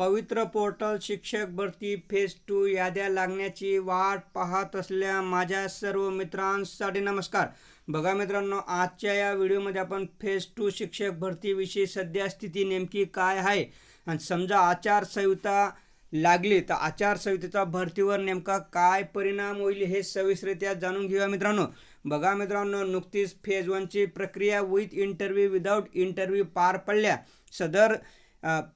पवित्र पोर्टल शिक्षक भरती फेज टू याद्या लागण्याची वाट पाहत असल्या माझ्या सर्व मित्रांसाठी नमस्कार. बघा मित्रांनो आजच्या या व्हिडिओमध्ये आपण फेज टू शिक्षक भरतीविषयी सध्या स्थिती नेमकी काय आहे? आणि समजा आचारसंहिता लागली तर आचारसंहितेचा भरतीवर नेमका काय परिणाम होईल हे सविस्तरित्या जाणून घेऊया मित्रांनो. बघा मित्रांनो नुकतीच फेज वनची प्रक्रिया विथ इंटरव्ह्यू विदाऊट इंटरव्ह्यू पार पडल्या. सदर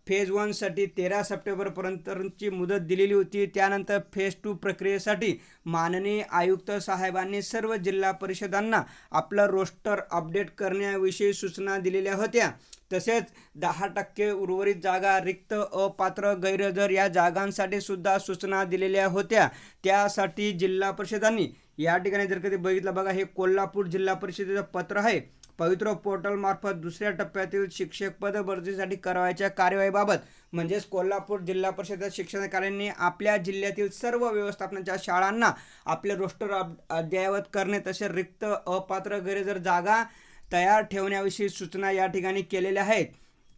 फेज वनसाठी तेरा सप्टेंबरपर्यंतची मुदत दिलेली होती. त्यानंतर फेज टू प्रक्रियेसाठी माननीय आयुक्त साहेबांनी सर्व जिल्हा परिषदांना आपलं रोस्टर अपडेट करण्याविषयी सूचना दिलेल्या होत्या. तसेच दहा टक्के उर्वरित जागा रिक्त अपात्र गैरहजर या जागांसाठी सुद्धा सूचना दिलेल्या होत्या. त्यासाठी जिल्हा परिषदांनी या ठिकाणी जर कधी बघितलं बघा हे कोल्हापूर जिल्हा परिषदेचं पत्र आहे. पवित्र पोर्टल मार्फत दुसऱ्या टप्प्यातील शिक्षक पद भरतीसाठी करावयाच्या कार्यवाहीबाबत म्हणजेच कोल्हापूर जिल्हा परिषद शिक्षण आपल्या जिल्ह्यातील सर्व व्यवस्थापनाच्या शाळांना आपले रोस्टर अप- अद्ययावत करणे तसेच रिक्त अपात्र गैरहजर जागा तयार ठेवण्याविषयी सूचना या ठिकाणी केलेल्या आहेत.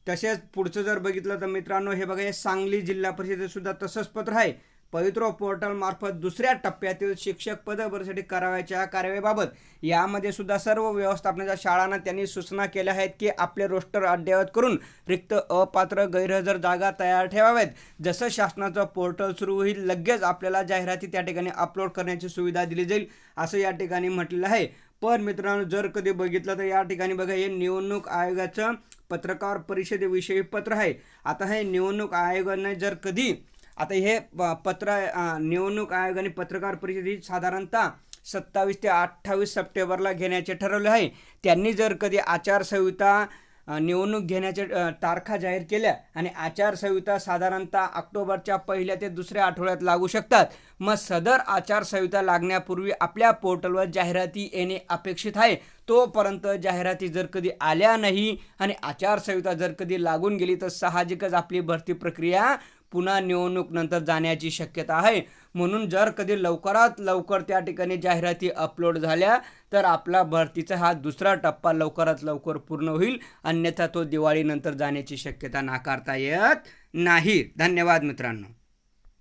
तसेच पुढचं जर बघितलं तर मित्रांनो हे बघा हे सांगली जिल्हा परिषदेसुद्धा तसंच पत्र आहे. पवित्र पोर्टलमार्फत दुसऱ्या टप्प्यातील शिक्षक पद भरतीसाठी करावयाच्या कार्यवाहीबाबत यामध्ये सुद्धा सर्व व्यवस्थापनाच्या शाळांना त्यांनी सूचना केल्या आहेत की आपले रोस्टर अद्ययावत करून रिक्त अपात्र गैरहजर जागा तयार ठेवाव्यात. जसं शासनाचं पोर्टल सुरू होईल लगेच आपल्याला जाहिराती त्या ठिकाणी अपलोड करण्याची सुविधा दिली जाईल असं या ठिकाणी म्हटलेलं आहे. पण मित्रांनो जर कधी बघितलं तर या ठिकाणी बघा हे निवडणूक आयोगाचं पत्रकार परिषदेविषयी पत्र आहे. आता हे निवडणूक आयोगाने जर कधी आता हे प- पत्र निवडणूक आयोगाने पत्रकार परिषदेची साधारणतः सत्तावीस ते अठ्ठावीस सप्टेंबरला घेण्याचे ठरवले आहे. त्यांनी जर कधी आचारसंहिता निवडणूक घेण्याच्या तारखा जाहीर केल्या आणि आचारसंहिता साधारणतः ऑक्टोबरच्या पहिल्या ते दुसऱ्या आठवड्यात लागू शकतात मग सदर आचारसंहिता लागण्यापूर्वी आपल्या पोर्टलवर जाहिराती येणे अपेक्षित आहे. तोपर्यंत जाहिराती जर कधी आल्या नाही आणि आचारसंहिता जर कधी लागून गेली तर साहजिकच आपली भरती प्रक्रिया पुन्हा निवडणूक नंतर जाण्याची शक्यता आहे. म्हणून जर कधी लवकरात लवकर त्या ठिकाणी जाहिराती अपलोड झाल्या तर आपला भरतीचा हा दुसरा टप्पा लवकरात लवकर पूर्ण होईल. अन्यथा तो दिवाळीनंतर जाण्याची शक्यता नाकारता येत नाही. धन्यवाद मित्रांनो.